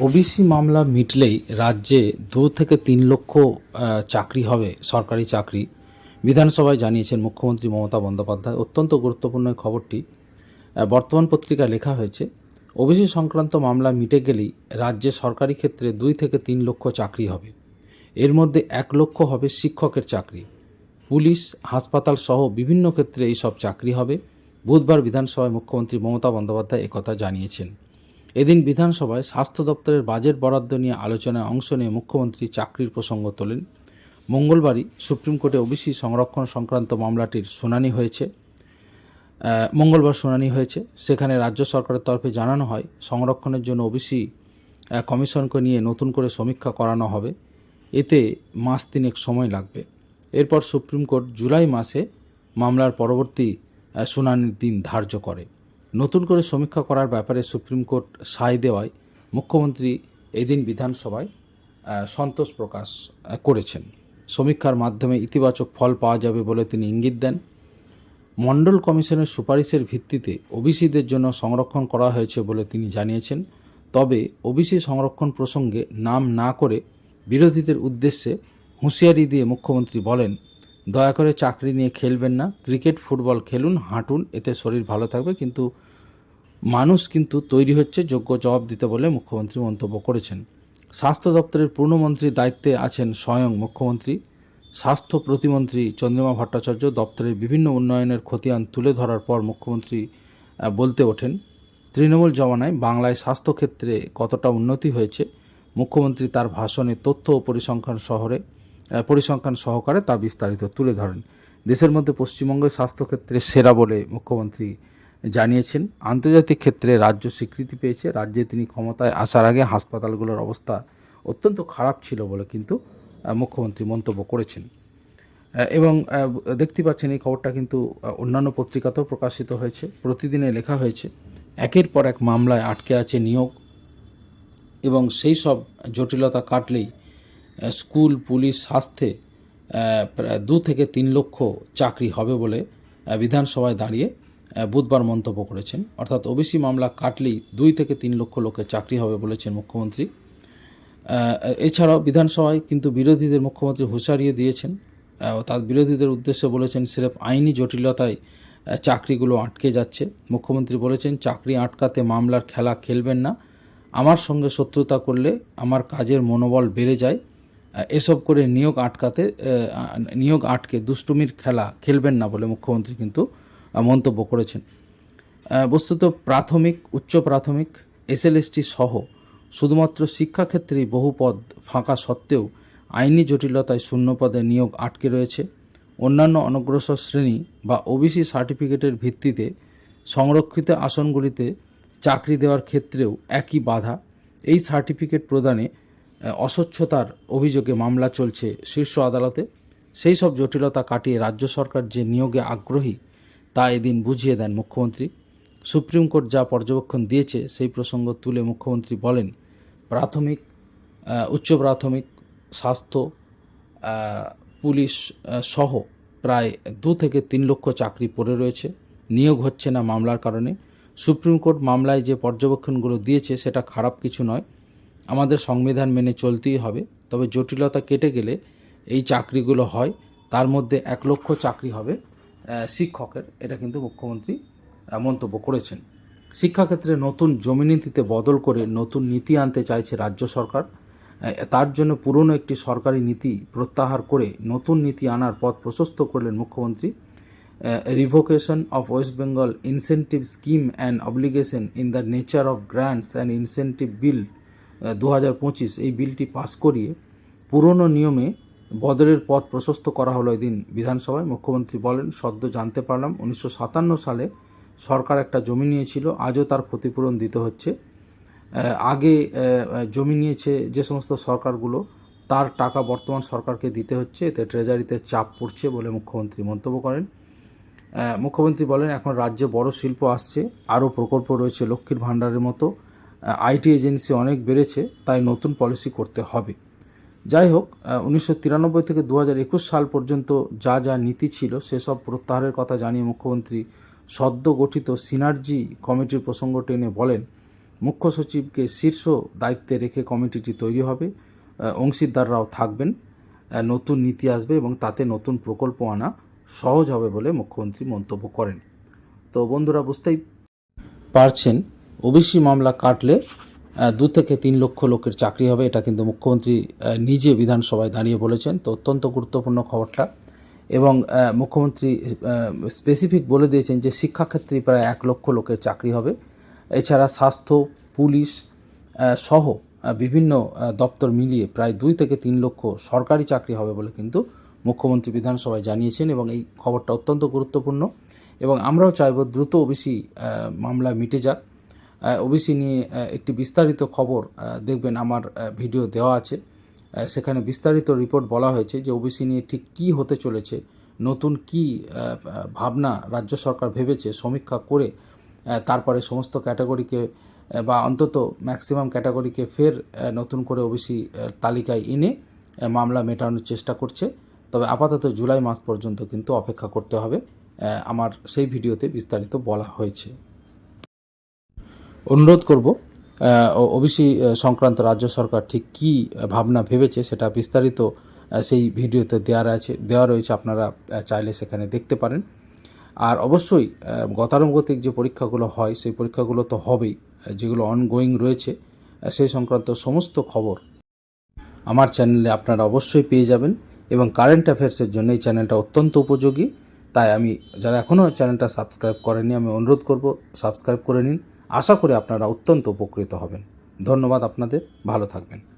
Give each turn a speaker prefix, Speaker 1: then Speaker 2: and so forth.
Speaker 1: OBC মামলা মিটলেই রাজ্যে দু থেকে তিন লক্ষ চাকরি হবে, সরকারি চাকরি। বিধানসভায় জানিয়েছেন মুখ্যমন্ত্রী মমতা বন্দ্যোপাধ্যায়। অত্যন্ত গুরুত্বপূর্ণ খবরটি বর্তমান পত্রিকায় লেখা হয়েছে, ওবিসি সংক্রান্ত মামলা মিটে গেলেই রাজ্যে সরকারি ক্ষেত্রে দুই থেকে তিন লক্ষ চাকরি হবে। এর মধ্যে এক লক্ষ হবে শিক্ষকের চাকরি। পুলিশ, হাসপাতাল সহ বিভিন্ন ক্ষেত্রে এই সব চাকরি হবে। বুধবার বিধানসভায় মুখ্যমন্ত্রী মমতা বন্দ্যোপাধ্যায় একথা জানিয়েছেন। এদিন বিধানসভায় স্বাস্থ্য দপ্তরের বাজেট বরাদ্দ নিয়ে আলোচনায় অংশ নিয়ে মুখ্যমন্ত্রী চাকরির প্রসঙ্গ তোলেন। মঙ্গলবারই সুপ্রিম কোর্টে ওবিসি সংরক্ষণ সংক্রান্ত মামলাটির শুনানি হয়েছে। মঙ্গলবার শুনানি হয়েছে। সেখানে রাজ্য সরকারের তরফে জানানো হয়, সংরক্ষণের জন্য ওবিসি কমিশনকে নিয়ে নতুন করে সমীক্ষা করানো হবে। এতে মাস তিনেক সময় লাগবে। এরপর সুপ্রিম কোর্ট জুলাই মাসে মামলার পরবর্তী শুনানির দিন ধার্য করে। নতুন করে সমীক্ষা করার ব্যাপারে সুপ্রিম কোর্ট সায় দেওয়ায় মুখ্যমন্ত্রী এদিন বিধানসভায় সন্তোষ প্রকাশ করেছেন। সমীক্ষার মাধ্যমে ইতিবাচক ফল পাওয়া যাবে বলে তিনি ইঙ্গিত দেন। মণ্ডল কমিশনের সুপারিশের ভিত্তিতে ওবিসিদের জন্য সংরক্ষণ করা হয়েছে বলে তিনি জানিয়েছেন। তবে ওবিসি সংরক্ষণ প্রসঙ্গে নাম না করে বিরোধীদের উদ্দেশ্যে হুঁশিয়ারি দিয়ে মুখ্যমন্ত্রী বলেন, দয়া করে চাকরি নিয়ে খেলবেন না। ক্রিকেট, ফুটবল খেলুন, হাঁটুন, এতে শরীর ভালো থাকবে। কিন্তু মানুষ কিন্তু তৈরি হচ্ছে যোগ্য জবাব দিতে বলে মুখ্যমন্ত্রী মন্তব্য করেছেন। স্বাস্থ্য দপ্তরের পূর্ণমন্ত্রীর দায়িত্বে আছেন স্বয়ং মুখ্যমন্ত্রী। স্বাস্থ্য প্রতিমন্ত্রী চন্দ্রিমা ভট্টাচার্য দপ্তরের বিভিন্ন উন্নয়নের খতিয়ান তুলে ধরার পর মুখ্যমন্ত্রী বলতে ওঠেন, তৃণমূল জমানায় বাংলায় স্বাস্থ্যক্ষেত্রে কতটা উন্নতি হয়েছে, মুখ্যমন্ত্রী তার ভাষণে তথ্য ও পরিসংখ্যান শহরে পরিসংখ্যান সহকারে তা বিস্তারিত তুলে ধরেন। দেশের মধ্যে পশ্চিমবঙ্গের স্বাস্থ্যক্ষেত্রে সেরা বলে মুখ্যমন্ত্রী জানিয়েছেন, আন্তর্জাতিক ক্ষেত্রে রাজ্য স্বীকৃতি পেয়েছে। রাজ্যে তিনি ক্ষমতায় আসার আগে হাসপাতালগুলোর অবস্থা অত্যন্ত খারাপ ছিল বলে কিন্তু মুখ্যমন্ত্রী মন্তব্য করেছেন। এবং দেখতে পাচ্ছেন এই খবরটা কিন্তু অন্যান্য পত্রিকাতেও প্রকাশিত হয়েছে। প্রতিদিনে লেখা হয়েছে, একের পর এক মামলায় আটকে আছে নিয়োগ এবং সেই সব জটিলতা কাটলেই স্কুল, পুলিশ, স্বাস্থ্যে দু থেকে তিন লক্ষ চাকরি হবে বলে বিধানসভায় দাঁড়িয়ে বুধবার মন্তব্য করেছেন। অর্থাৎ ওবিসি মামলা কাটলেই দুই থেকে তিন লক্ষ লোকের চাকরি হবে বলেছেন মুখ্যমন্ত্রী। এছাড়াও বিধানসভায় কিন্তু বিরোধীদের মুখ্যমন্ত্রী হুঁশিয়ারিয়ে দিয়েছেন। তার বিরোধীদের উদ্দেশ্যে বলেছেন, সিরেফ আইনি জটিলতায় চাকরিগুলো আটকে যাচ্ছে। মুখ্যমন্ত্রী বলেছেন, চাকরি আটকাতে মামলার খেলা খেলবেন না। আমার সঙ্গে শত্রুতা করলে আমার কাজের মনোবল বেড়ে যায়। এসব করে নিয়োগ আটকাতে নিয়োগ আটকে দুষ্টুমির খেলা খেলবেন না বলে মুখ্যমন্ত্রী কিন্তু মন্তব্য করেছেন। বস্তুত প্রাথমিক, উচ্চ প্রাথমিক, এসএলএসটি সহ শুধুমাত্র শিক্ষাক্ষেত্রেই বহু পদ ফাঁকা সত্ত্বেও আইনি জটিলতায় শূন্য পদে নিয়োগ আটকে রয়েছে। অন্যান্য অনগ্রসর শ্রেণি বা ওবিসি সার্টিফিকেটের ভিত্তিতে সংরক্ষিত আসনগুলিতে চাকরি দেওয়ার ক্ষেত্রেও একই বাধা। এই সার্টিফিকেট প্রদানে অস্বচ্ছতার অভিযোগে মামলা চলছে শীর্ষ আদালতে। সেই সব জটিলতা কাটিয়ে রাজ্য সরকার যে নিয়োগে আগ্রহী তা এদিন বুঝিয়ে দেন মুখ্যমন্ত্রী। সুপ্রিম কোর্ট যা পর্যবেক্ষণ দিয়েছে, সেই প্রসঙ্গ তুলে মুখ্যমন্ত্রী বলেন, প্রাথমিক উচ্চ প্রাথমিক স্বাস্থ্য পুলিশ সহ প্রায় দু থেকে তিন লক্ষ চাকরি পড়ে রয়েছে। নিয়োগ হচ্ছে না মামলার কারণে। সুপ্রিম কোর্ট মামলায় যে পর্যবেক্ষণগুলো দিয়েছে, সেটা খারাপ কিছু নয়। আমাদের সংবিধান মেনে চলতেই হবে। তবে জটিলতা কেটে গেলে এই চাকরিগুলো হয়। তার মধ্যে এক লক্ষ চাকরি হবে। শিক্ষকের, এটা কিন্তু মুখ্যমন্ত্রী মন্তব্য করেছেন। শিক্ষাক্ষেত্রে নতুন জমি নীতিতে বদল করে নতুন নীতি আনতে চাইছে রাজ্য সরকার। তার জন্য পুরনো একটি সরকারি নীতি প্রত্যাহার করে নতুন নীতি আনার পথ প্রশস্ত করলেন মুখ্যমন্ত্রী। Revocation of West Bengal incentive scheme and obligation in the nature of grants and incentive bill দু হাজার পঁচিশ, এই বিলটি পাস করিয়ে পুরনো নিয়মে বদলের পথ প্রশস্ত করা হলো এদিন বিধানসভায়। মুখ্যমন্ত্রী বলেন, সদ্য জানতে পারলাম, উনিশশো সাতান্ন সালে সরকার একটা জমি নিয়েছিল, আজও তার ক্ষতিপূরণ দিতে হচ্ছে। আগে জমি নিয়েছে যে সমস্ত সরকারগুলো, তার টাকা বর্তমান সরকারকে দিতে হচ্ছে, এতে ট্রেজারিতে চাপ পড়ছে বলে মুখ্যমন্ত্রী মন্তব্য করেন। মুখ্যমন্ত্রী বলেন, এখন রাজ্যে বড় শিল্প আসছে, আরও প্রকল্প রয়েছে লক্ষ্মীর ভাণ্ডারের মতো। আইটি এজেন্সি অনেক বেড়েছে, তাই নতুন পলিসি করতে হবে। যাই হোক উনিশশো তিরানব্বই থেকে দু হাজার একুশ সাল পর্যন্ত যা যা নীতি ছিল, সেসব প্রত্যাহারের কথা জানিয়ে মুখ্যমন্ত্রী সদ্য গঠিত সিনার্জি কমিটির প্রসঙ্গ টেনে বলেন, মুখ্য সচিবকে শীর্ষ দায়িত্বে রেখে কমিটিটি তৈরি হবে অংশীদাররাও থাকবেন নতুন নীতি আসবে এবং তাতে নতুন প্রকল্প আনা সহজ হবে বলে মুখ্যমন্ত্রী মন্তব্য করেন। তো বন্ধুরা, বুঝতেই পারছেন, ওবিসি মামলা কাটলে দু থেকে তিন লক্ষ লোকের চাকরি হবে, এটা কিন্তু মুখ্যমন্ত্রী নিজে বিধানসভায় দাঁড়িয়ে বলেছেন। তো অত্যন্ত গুরুত্বপূর্ণ খবরটা। এবং মুখ্যমন্ত্রী স্পেসিফিক বলে দিয়েছেন যে শিক্ষাক্ষেত্রে প্রায় এক লক্ষ লোকের চাকরি হবে। এছাড়া স্বাস্থ্য, পুলিশ সহ বিভিন্ন দপ্তর মিলিয়ে প্রায় দুই থেকে তিন লক্ষ সরকারি চাকরি হবে বলে কিন্তু মুখ্যমন্ত্রী বিধানসভায় জানিয়েছেন এবং এই খবরটা অত্যন্ত গুরুত্বপূর্ণ। এবং আমরাও চাইব দ্রুত ওবিসি মামলা মিটে যাক। ওবিসি নিয়ে একটি বিস্তারিত খবর দেখবেন আমার ভিডিও দেওয়া আছে। সেখানে বিস্তারিত রিপোর্ট বলা হয়েছে যে ওবিসি নিয়ে ঠিক কী হতে চলেছে, নতুন কি ভাবনা রাজ্য সরকার ভেবেছে, সমীক্ষা করে তারপরে সমস্ত ক্যাটাগরিকে বা অন্তত ম্যাক্সিমাম ক্যাটাগরিকে ফের নতুন করে ওবিসি তালিকায় এনে মামলা মেটানোর চেষ্টা করছে। তবে আপাতত জুলাই মাস পর্যন্ত কিন্তু অপেক্ষা করতে হবে আমার সেই ভিডিওতে বিস্তারিত বলা হয়েছে। অনুরোধ করব ওবিসি সংক্রান্ত রাজ্য সরকার ঠিক কী ভাবনা ভেবেছে সেটা বিস্তারিত সেই ভিডিওতে দেওয়া আছে দেওয়া রয়েছে, আপনারা চাইলে সেখানে দেখতে পারেন। আর অবশ্যই গতানুগতিক যে পরীক্ষাগুলো হয়, সেই পরীক্ষাগুলো তো হবেই যেগুলো অনগোয়িং রয়েছে সেই সংক্রান্ত সমস্ত খবর আমার চ্যানেলে আপনারা অবশ্যই পেয়ে যাবেন এবং কারেন্ট অ্যাফেয়ার্সের জন্য এই চ্যানেলটা অত্যন্ত উপযোগী। তাই আমি, যারা এখনও চ্যানেলটা সাবস্ক্রাইব করেনি আমি অনুরোধ করব সাবস্ক্রাইব করে নিন। আশা করি আপনারা অত্যন্ত উপকৃত হবেন। ধন্যবাদ আপনাদের। ভালো থাকবেন।